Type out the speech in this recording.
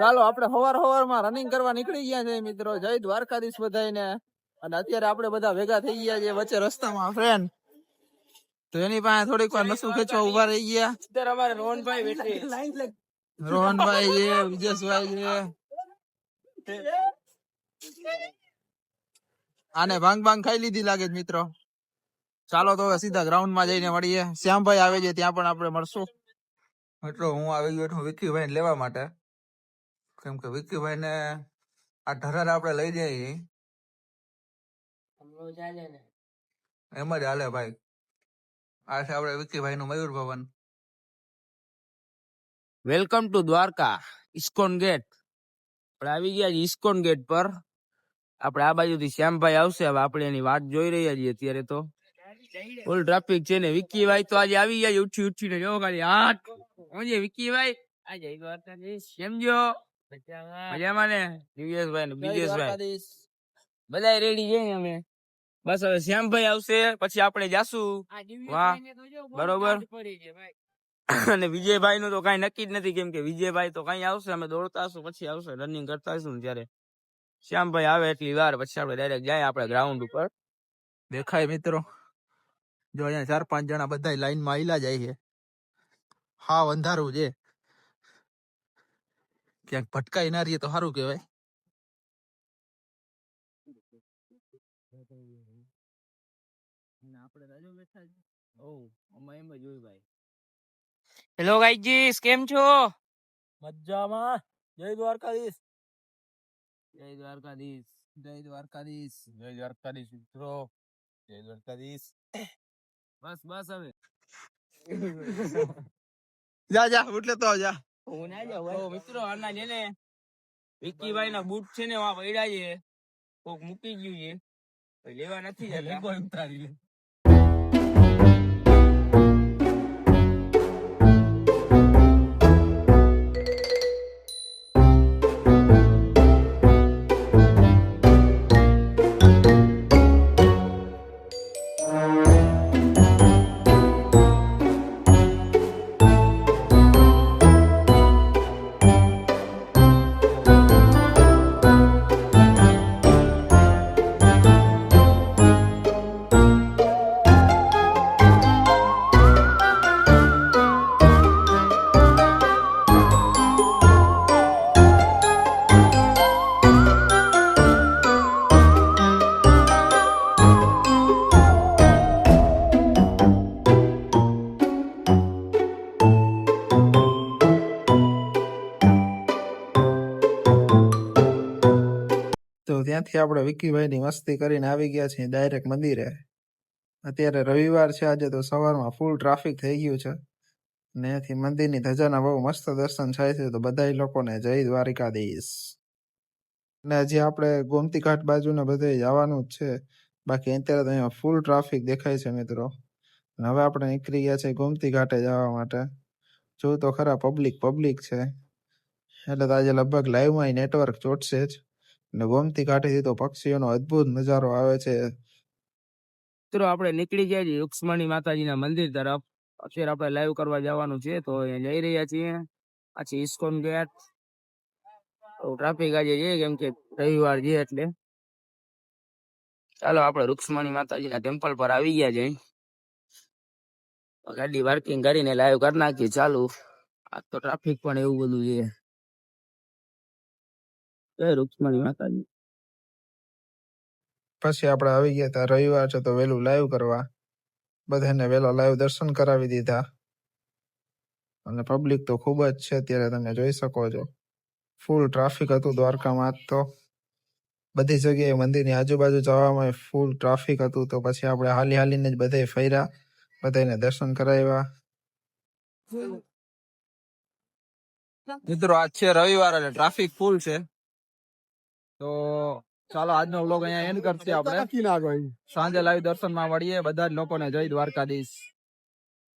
ચાલો આપણે હવાર હવારમાં રનિંગ કરવા નીકળી ગયા છે મિત્રો. જય દ્વારકાધીશ બધાને અને અત્યારે આપણે બધા ભેગા થઈ ગયા છે વચ્ચે રસ્તામાં ફ્રેન્ડ તો એની પાસે થોડીક વાર નસું ખેંચવા ઊભા રહી ગયા. અત્યારે અમારે રોહનભાઈ બેઠે. રોહનભાઈ છે વિજેશભાઈ છે. આને ભાંગ ભાંગ ખાઈ લીધી લાગે છે મિત્રો. ચાલો તો હવે સીધા ગ્રાઉન્ડમાં જઈને મળીએ. શ્યામભાઈ આવે છે ત્યાં પણ આપણે મળશું. મિત્રો હું આવી ગયો છું વિકીભાઈ લેવા માટે. કેમ કે વિકીભાઈ ને આ ઢરાર આપણે લઈ જઈએ. એમ જ હાલે ભાઈ. આ છે આપણે વિકીભાઈ નું Mayur Bhavan. Welcome to Dwarka ISKCON gate. આપણે આવી ગયા છીએ ઇસ્કોન ગેટ પર. આપણે આ બાજુથી શ્યામભાઈ આવશે હવે આપણે એની વાટ જોઈ રહ્યા છીએ અત્યારે તો. ફૂલ ટ્રાફિક છે ને. વિક્કીભાઈ તો આજે આવી ગયા છે ઉઠી ઉઠીને જો ખાલી હાથ. સમજે ભાઈ આજે દ્વારકાધીશ. કેમ જો મજામાં. ને? દિવ્યેશભાઈ ને બ્રિજેશભાઈ બધા રેડી છે અમે? બસ હવે શ્યામભાઈ આવશે પછી આપણે જાશું. વાહ. બરોબર. અને વિજયભાઈ નું તો કઈ નક્કી જ નથી કેમ કે વિજયભાઈ તો કઈ આવશે અમે દોડતા હશું પછી આવશે રનિંગ કરતા હશું ને ત્યારે. શ્યામભાઈ આવે એટલી વાર પછી આપણે ડાયરેક્ટ જાય આપણે ગ્રાઉન્ડ ઉપર. દેખાય મિત્રો. જો અહીંયા ચાર પાંચ જણા બધા લાઈનમાં આયલા જાય છે. હા અંધારું છે. ક્યાંક ભટકાઈ ના રહીએ તો સારું કહેવાય હેલો ગાઈજીસ કેમ છો મજામાં જય દ્વારકાધીશ જય દ્વારકાધીશ જય દ્વારકાધીશ જય દ્વારકાધીશ મિત્રો જય દ્વારકાધીશ બસ બસ હવે જા જા એટલે તો જા મિત્રો આના છે ને વિક્કીભાઈ ના બૂટ છે ને આ પડ્યા છે. કોક મૂકી ગયું છે. લેવા નથી જતા. ઉતારી લે. ત્યાંથી આપણે વિકીભાઈની મસ્તી કરીને આવી ગયા છીએ ડાયરેક્ટ મંદિરે. અત્યારે રવિવાર છે આજે તો સવારમાં ફૂલ ટ્રાફિક થઈ ગયું છે. ને ત્યાંથી મંદિરની ધજાના બહુ મસ્ત દર્શન થાય છે તો બધાય લોકોને જય દ્વારિકાધીશ. ને હજી આપણે ગોમતી ઘાટ બાજુને બધે જવાનું જ છે. બાકી અત્યારે તો અહીંયા ફૂલ ટ્રાફિક દેખાય છે મિત્રો. અને હવે આપણે નીકળી ગયા છે ગોમતી ઘાટે જવા માટે. જોઉં તો ખરા પબ્લિક પબ્લિક છે. એટલે તો આજે લગભગ લાઈવમાં નેટવર્ક ચોટશે જ. ને ગોમતી કાંઠેથી તો પક્ષીઓનો અદ્ભુત નજારો આવે છે. મિત્રો આપણે નીકળી ગયા છીએ રૂક્ષ્મણી માતાજીના મંદિર તરફ. અત્યારે આપણે લાઈવ કરવા જવાનું છે, તો અહીંયા જઈ રહ્યા છીએ. પછી ઇસ્કોન ગેટ ટ્રાફિક આજે છે, કેમ કે રવિવાર છે એટલે. ચાલો, આપણે રૂક્ષ્મણી માતાજીના ટેમ્પલ પર આવી ગયા છે ગાડી પાર્કિંગ કરીને લાઈવ કરી નાખીએ, ચાલુ. આજ તો ટ્રાફિક પણ એવું બધું છે. જય રૂક્ષ્મણી માતાજી. પછી આપણે આવી ગયા હતા રવિવાર છે તો વહેલું લાઈવ કરવા. બધાને વહેલા લાઈવ દર્શન કરાવી દીધા. અને પબ્લિક તો ખૂબ જ છે અત્યારે તમે જોઈ શકો છો. ફૂલ ટ્રાફિક હતું દ્વારકામાં આજ તો. બધી જગ્યાએ મંદિરની આજુબાજુ જવામાં ફૂલ ટ્રાફિક હતું તો પછી આપણે હાલી હાલીને જ બધે ફર્યા. બધાને દર્શન કરાવ્યા. મિત્રો આજ છે રવિવાર એટલે ટ્રાફિક ફૂલ છે. તો ચાલો આજનો વ્લોગ અહીંયા એન્ડ કરશે આપણે. સાંજે લાઈવ દર્શનમાં મળીએ. બધા જ લોકોને જય દ્વારકાધીશ.